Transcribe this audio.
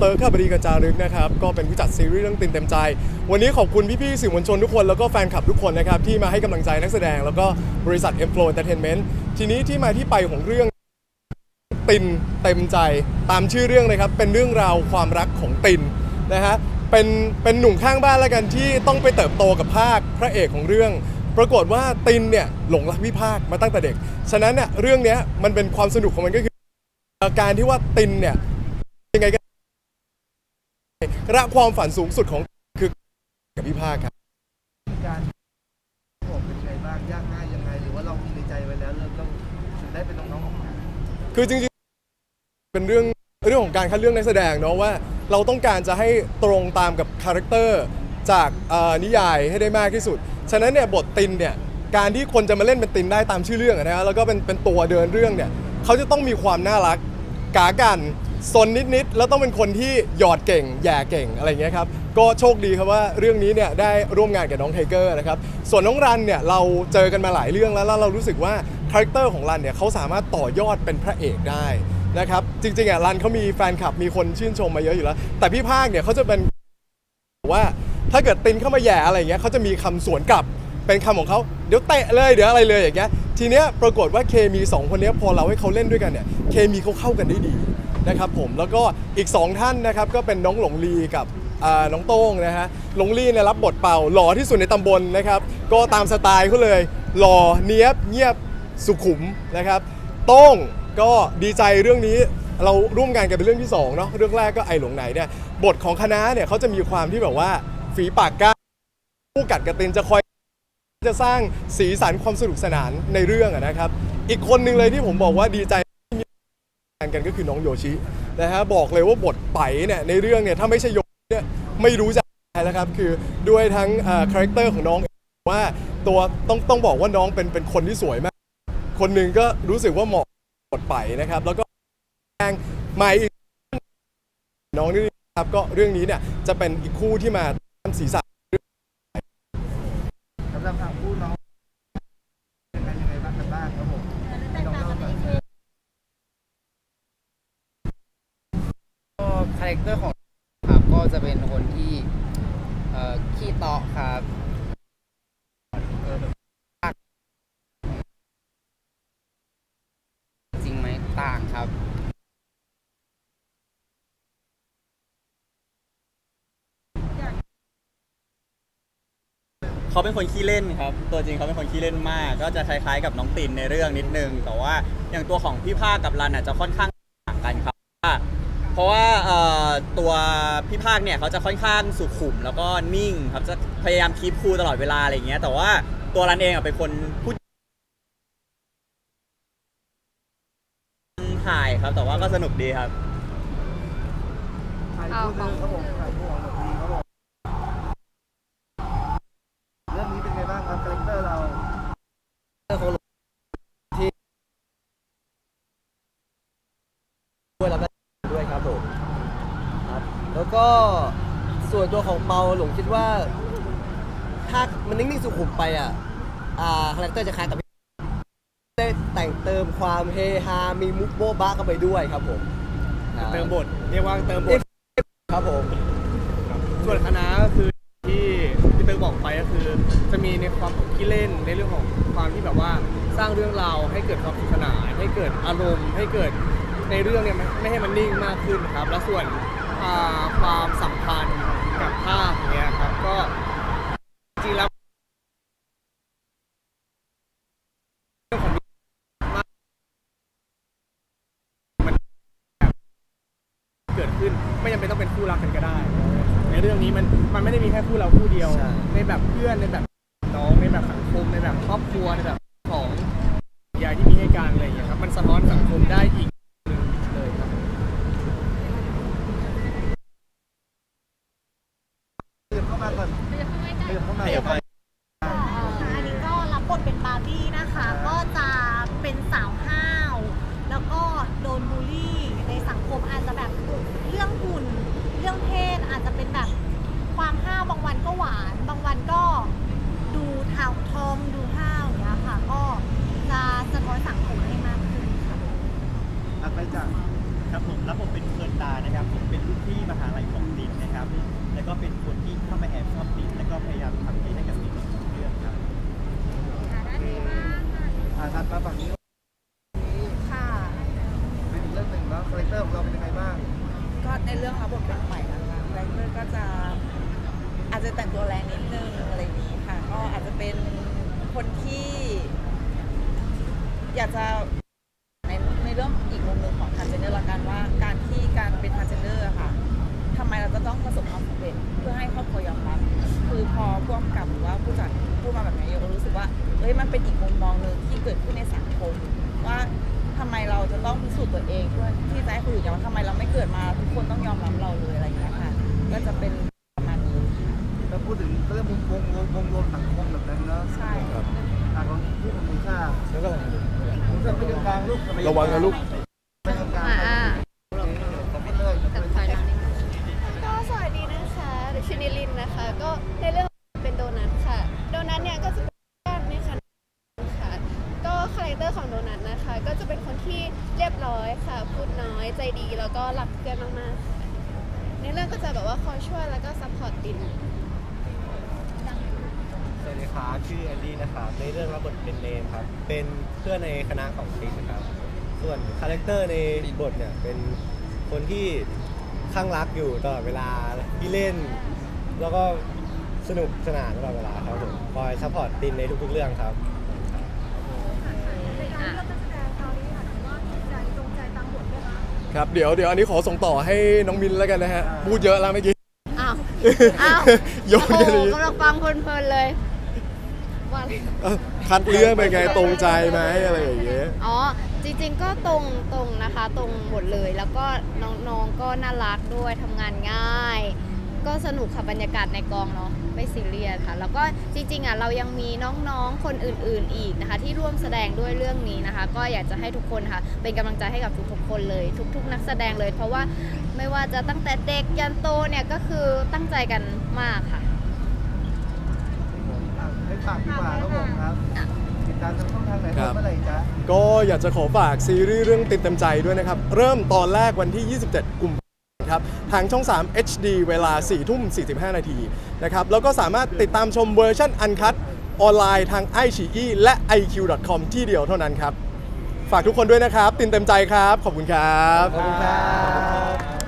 เติร์กข้าบดีกระจารึกนะครับก็เป็นผู้จัดซีรีส์เรื่องตินเต็มใจ วันนี้ขอบคุณพี่ๆสื่อมวลชนทุกคนแล้วก็แฟนคลับทุกคนนะครับที่มาให้กำลังใจนักแสดง แล้วก็บริษัท M Flow Entertainment ทีนี้ที่มาที่ไปของเรื่องตินเต็มใจตามชื่อเรื่องนะครับเป็นเรื่องราวความรักของตินนะฮะเป็นเป็นหนุ่มข้างบ้านแล้วกันที่ต้องไปเติบโตกับภาคพระเอกของเรื่อง ปรากฏว่าตินเนี่ยหลงรักวิภาคมาตั้งแต่เด็ก ฉะนั้นเนี่ยเรื่องเนี้ยมันเป็นความสนุกของมันก็คือ การที่ว่าตินเนี่ย ระความฝันสูงสุดของคือกับวิภาคครับการผมเป็นไงบ้างยากง่ายยังไงหรือว่าเรามีในใจไว้แล้วเริ่มต้องได้เป็นน้องๆออกมาคือจริงๆเป็นเรื่องเรื่องของการคัดเลือกนักแสดงเนาะว่า เราต้องการจะให้ตรงตามกับคาแรคเตอร์จากเอ่อนิยายให้ได้มากที่สุด ฉะนั้นเนี่ยบทตินเนี่ยการที่คนจะมาเล่นเป็นตินได้ตามชื่อเรื่องอะนะฮะแล้วก็เป็นเป็นตัวเดินเรื่องเนี่ยเขาจะต้องมีความน่ารักกากัน ซนนิดๆแล้วต้องเป็นคนที่หยอดเก่งแย่เก่งอะไรอย่างเงี้ยครับก็โชคดีครับว่าเรื่องนี้เนี่ยได้ร่วมงานกับน้องไทเกอร์นะครับส่วนน้องรันเนี่ยเราเจอกันมาหลายเรื่องแล้วแล้วเรารู้สึกว่าคาแรคเตอร์ของรันเนี่ยเขาสามารถต่อยอดเป็นพระเอกได้นะครับจริงๆอะรันเขามีแฟนคลับมีคนชื่นชมมาเยอะอยู่แล้ว แต่พี่ภาคเนี่ยเขาจะเป็นว่าถ้าเกิดตินเข้ามาแย่อะไรอย่างเงี้ยเขาจะมีคำสวนกลับเป็นคำของเขาเดี๋ยวเตะเลยเดี๋ยวอะไรเลยอย่างเงี้ยทีเนี้ยปรากฏว่าเคมีสองคนนี้พอเราให้เขาเล่นด้วยกันเนี่ยเคมีเขาเข้ากันได้ดี นะครับผมแล้วก็อีกสองท่านนะครับก็เป็นน้องหลงลีกับอ่าน้องโต้งนะฮะหลงลีเนี่ยรับบทเป่าหล่อที่สุดในตำบลนะครับก็ตามสไตล์เขาเลยหล่อเนี้ยบเงียบสุขุมนะครับโต้งก็ดีใจเรื่องนี้เราร่วมงานกันเป็นเรื่องที่สองเนาะเรื่องแรกก็ไอหลงไหนเนี่ยบทของคณะเนี่ยเขาจะมีความที่แบบว่าฝีปากกล้าผู้กัดกระตินจะคอยจะสร้างสีสันความสนุกสนานในเรื่องอะนะครับ อีกคนหนึ่งเลยที่ผมบอกว่าดีใจ กันก็คือน้องโยชินะฮะบอกเลยว่าบทไปเนี่ยในเรื่องเนี่ยถ้าไม่ใช่โยชิเนี่ยไม่รู้จะอะไรแล้วครับคือด้วยทั้งคาแรคเตอร์ของน้องว่าตัวต้องต้องบอกว่าน้องเป็นเป็นคนที่สวยมาก คนหนึ่งก็รู้สึกว่าเหมาะบทไปนะครับ แล้วก็แรงใหม่อีกน้องนี่ครับก็เรื่องนี้เนี่ยจะเป็นอีกคู่ที่มาทำสีสัน สำหรับทางผู้น้องยังไงยังไงบ้างกันบ้างครับผมให้น้องเล่าหน่อย ก็ คเตอร์ของครับก็จะเป็นคนที่เอ่อขี้เตาะครับจริงไหมต่างครับ เขาเป็นคนขี้เล่นครับ ตัวจริงเขาเป็นคนขี้เล่นมาก ก็จะคล้ายๆกับน้องตินในเรื่องนิดนึง แต่ว่าอย่างตัวของพี่ภาคกับรันอาจจะค่อนข้างต่างกันครับ ราะว่าเอ่อตัวพี่ภาคเนี่ยเขาจะค่อนข้างสุขุมแล้วก็นิ่งครับจะพยายามคีปคูลตลอดเวลาอะไรอย่างเงี้ยแต่ว่าตัวรันเองอะเป็นคนพูดหายครับแต่ว่าก็สนุกดีครับใครพูดเลยครับผมใครพูดของดีครับผมเรื่องนี้เป็นไงบ้างครับคาแรคเตอร์เราด้วยแล้วก็ด้วยครับผมครับ แล้วก็ส่วนตัวของเปาหลงคิดว่า ถ้ามันนิ่งๆสุขุมไปอะอ่าคาแรคเตอร์จะคล้ายกับพี่ได้แต่งเติมความเฮฮา มีมุกโบ๊ะบ้าเข้าไปด้วยครับผมเติมบทเรียกว่าเติมบทครับผม ส่วนคณะก็คือที่พี่เติร์บอกไปก็คือ จะมีในความที่เล่นในเรื่องของความที่แบบว่าสร้างเรื่องราวให้เกิดความสนุกสนานให้เกิดอารมณ์ ให้เกิดในเรื่องเนี่ยไม่ไม่ให้มันนิ่งมากขึ้นครับ แล้วส่วน อ่าความสัมพันธ์กับภาพอย่างเงี้ยครับก็จริงๆแล้วเรื่องของมันเกิดขึ้นไม่จำเป็นต้องเป็นคู่รักกันก็ได้ ในเรื่องนี้มันมันไม่ได้มีแค่คู่เราคู่เดียว ใช่ ในแบบเพื่อนในแบบน้องในแบบสังคมในแบบครอบครัวในแบบของยายที่มีให้การอะไรอย่างเงี้ยครับมันสะท้อนสังคมได้อีกหนึ่งเลยครับ เดินเข้ามาก่อนเดิน เข้ามาเดินเข้ามา อันนี้ก็รับบทเป็นบาร์บี้นะคะ ก็จะเป็นสาวห้าว แล้วก็โดนบูลลี่ในสังคมอาจจะแบบเรื่องหุ่น เรื่องเพศอาจจะเป็นแบบความห้าวบางวันก็หวาน บางวันก็ดูทาวทอมดูห้าวอย่างเงี้ยค่ะ ก็จะสะท้อนสังคมให้มากขึ้นค่ะ อะไปจาก ครับผมรับบทเป็นเคิร์นดานะครับผมเป็นรุ่นพี่มหา อ่าถัดมาฝั่งนี้ ค่ะ เป็นอีกเรื่องหนึ่งแล้วคาแรคเตอร์ของเราเป็นยังไงบ้าง ก็ในเรื่องรับบทเป็นใหม่นะคะแรงเตอร์ก็จะอาจจะ แต่งตัวแรงนิดนึงอะไรอย่างนี้ค่ะ ก็อาจจะเป็นคนที่ อยากจะในในเรื่องอีกมุมหนึ่งของทานเจเนอร์ละกันว่า การที่การเป็นทานเจเนอร์ค่ะทำไมเราจะต้องประสบความสำเร็จเพื่อให้ครอบครัวยอมรับ คือพอพ่วงกับหรือว่าผู้จัดพูดมาแบบนี้โยก็รู้สึกว่าเฮ้ยมันเป็นอีกมุมมองหนึ่งที่เกิดขึ้นในสังคมว่าทำไมเราจะต้องพิสูจน์ตัวเองเพื่อที่จะให้คนอื่นยอมทำไมเราไม่เกิดมาทุกคนต้องยอมรับเราเลยอะไรอย่างเงี้ยค่ะก็จะเป็นประมาณนี้ ถ้า พูดถึงเรื่องวงวงวงวงรวมสังคมแบบนั้นเนอะใช่ครับอ่าของผู้ของคุณค่าแล้วก็คุณค่าไปตรงกลางลูกระวังนะลูกไปตรงกลางขอบคุณเลยขอบคุณเลยก็สวัสดีนะคะชื่อนิลินนะคะ ก็ในเรื่องเป็นโดนัทค่ะ โดนัทเนี่ยก็จะเป็นญาติในคณะค่ะก็คาแรคเตอร์ของโดนัทนะคะ ก็จะเป็นคนที่เรียบร้อยค่ะ พูดน้อยใจดีแล้วก็รักเพื่อนมากๆค่ะในเรื่องก็จะแบบว่าคอยช่วยแล้วก็ซัพพอร์ตติน สวัสดีครับชื่อแอนดี้นะครับในเรื่องรับบทเป็นเนมครับ เป็นเพื่อนในคณะของตินนะครับส่วนคาแรคเตอร์ในบทเนี่ยเป็นคนที่ข้างรักอยู่ตลอดเวลาที่เล่น แล้วก็สนุกสนานตลอดเวลาครับผมคอยซัพพอร์ตตินในทุกๆเรื่องครับครับเดี๋ยวเดี๋ยวอันนี้ขอส่งต่อให้น้องมินแล้วกันนะฮะพูดเยอะแล้วเมื่อกี้ อ้าว อ้าว โยนกันอย่างนี้กำลังฟังเพลินๆเลย ว่าอะไร เอ้าคัดเรื่องเป็นไงตรงใจไหมอะไรอย่างเงี้ย อ๋อ จริงๆก็ตรงตรงนะคะ ตรงหมดเลยแล้วก็น้องๆก็น่ารักด้วยทำงานง่าย ก็สนุกค่ะบรรยากาศในกองเนาะไม่ซีเรียสค่ะ แล้วก็จริงๆอะเรายังมีน้องๆคนอื่นๆอีกนะคะ ที่ร่วมแสดงด้วยเรื่องนี้นะคะ ก็อยากจะให้ทุกคนค่ะ เป็นกำลังใจให้กับทุกๆคนเลย ทุก ๆ นักแสดงเลย เพราะว่าไม่ว่าจะตั้งแต่เด็กยันโตเนี่ยก็คือตั้งใจกันมากค่ะอะให้ ฝากดีกว่าครับผมครับ ติดตามทางช่องทางไหนครับเมื่อไหร่จ๊ะก็อยากจะขอฝากซีรีส์เรื่องติดเต็มใจด้วยนะครับ เริ่มตอนแรกวันที่ 27 กุมภาพันธ์ครับ ทางช่อง 3 HD เวลา 4 ทุ่ม 45 นาทีนะครับ แล้วก็สามารถติดตามชมเวอร์ชันอันคัดออนไลน์ทาง i อ e และ iq.com ที่เดียวเท่านั้นครับ ฝากทุกคนด้วยนะครับ ตินเต็มใจครับ ขอบคุณครับ ขอบคุณครับ